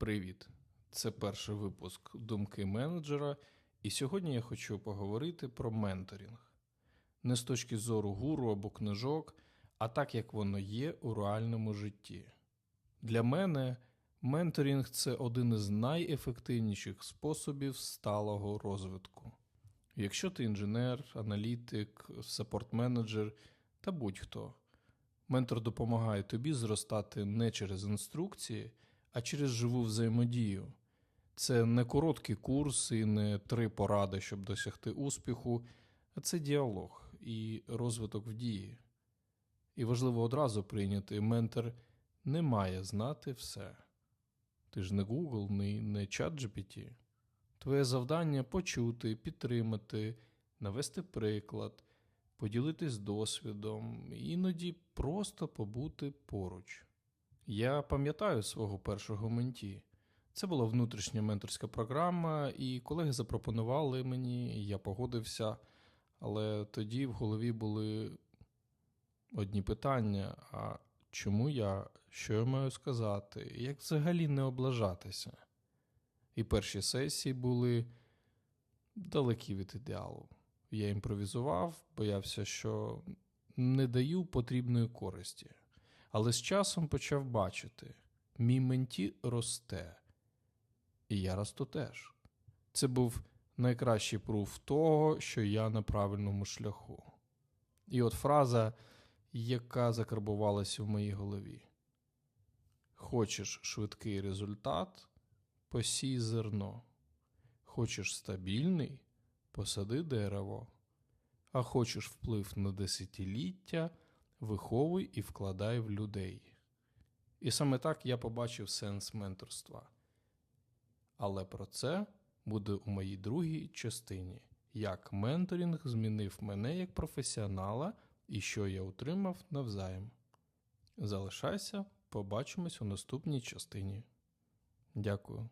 Привіт! Це перший випуск Думки менеджера, і сьогодні я хочу поговорити про менторинг. Не з точки зору гуру або книжок, а так як воно є у реальному житті. Для мене менторинг це один із найефективніших способів сталого розвитку. Якщо ти інженер, аналітик, саппорт-менеджер та будь-хто, ментор допомагає тобі зростати не через інструкції, а через живу взаємодію. Це не короткий курс і не три поради, щоб досягти успіху, а це діалог і розвиток в дії. І важливо одразу прийняти, ментор не має знати все. Ти ж не Google, не, не ChatGPT. Твоє завдання почути, підтримати, навести приклад, поділитись досвідом, іноді просто побути поруч. Я пам'ятаю свого першого менті. Це була внутрішня менторська програма, і колеги запропонували мені, я погодився, але тоді в голові були одні питання: а чому я, що я маю сказати, як взагалі не облажатися? І перші сесії були далекі від ідеалу. Я імпровізував, боявся, що не даю потрібної користі. Але з часом почав бачити, мій менті росте, і я росту теж. Це був найкращий пруф того, що я на правильному шляху. І от фраза, яка закарбувалася в моїй голові: Хочеш швидкий результат, посій зерно. Хочеш стабільний, посади дерево. А хочеш вплив на десятиліття, виховуй і вкладай в людей. І саме так я побачив сенс менторства. Але про це буде у моїй другій частині, як менторинг змінив мене як професіонала і що я отримав навзаєм. Залишайся, побачимось у наступній частині. Дякую.